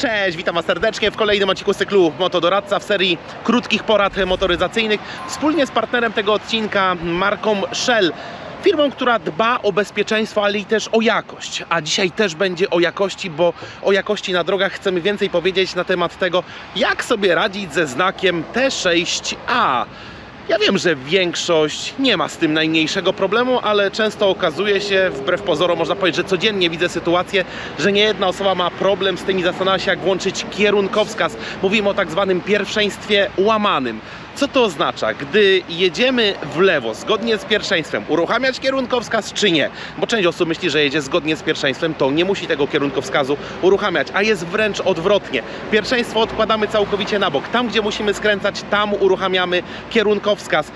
Cześć, witam Was serdecznie w kolejnym odcinku cyklu Motodoradca w serii krótkich porad motoryzacyjnych. Wspólnie z partnerem tego odcinka, marką Shell. Firmą, która dba o bezpieczeństwo, ale i też o jakość. A dzisiaj też będzie o jakości, bo o jakości na drogach chcemy więcej powiedzieć na temat tego, jak sobie radzić ze znakiem T6A. Ja wiem, że większość nie ma z tym najmniejszego problemu, ale często okazuje się, wbrew pozorom można powiedzieć, że codziennie widzę sytuację, że nie jedna osoba ma problem z tym i zastanawia się, jak włączyć kierunkowskaz. Mówimy o tak zwanym pierwszeństwie łamanym. Co to oznacza? Gdy jedziemy w lewo, zgodnie z pierwszeństwem, uruchamiać kierunkowskaz czy nie? Bo część osób myśli, że jedzie zgodnie z pierwszeństwem, to nie musi tego kierunkowskazu uruchamiać, a jest wręcz odwrotnie. Pierwszeństwo odkładamy całkowicie na bok. Tam, gdzie musimy skręcać, tam uruchamiamy kierunkowskaz.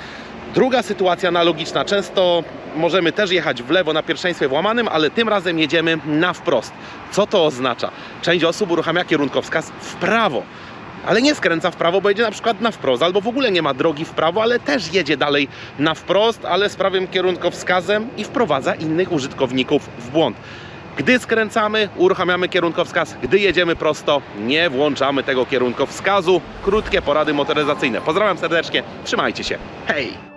Druga sytuacja analogiczna. Często możemy też jechać w lewo na pierwszeństwie włamanym, ale tym razem jedziemy na wprost. Co to oznacza? Część osób uruchamia kierunkowskaz w prawo ale nie skręca w prawo, bo jedzie na przykład na wprost, albo w ogóle nie ma drogi w prawo, ale też jedzie dalej na wprost, ale z prawym kierunkowskazem i wprowadza innych użytkowników w błąd. Gdy skręcamy, uruchamiamy kierunkowskaz, gdy jedziemy prosto, nie włączamy tego kierunkowskazu. Krótkie porady motoryzacyjne. Pozdrawiam serdecznie, trzymajcie się. Hej!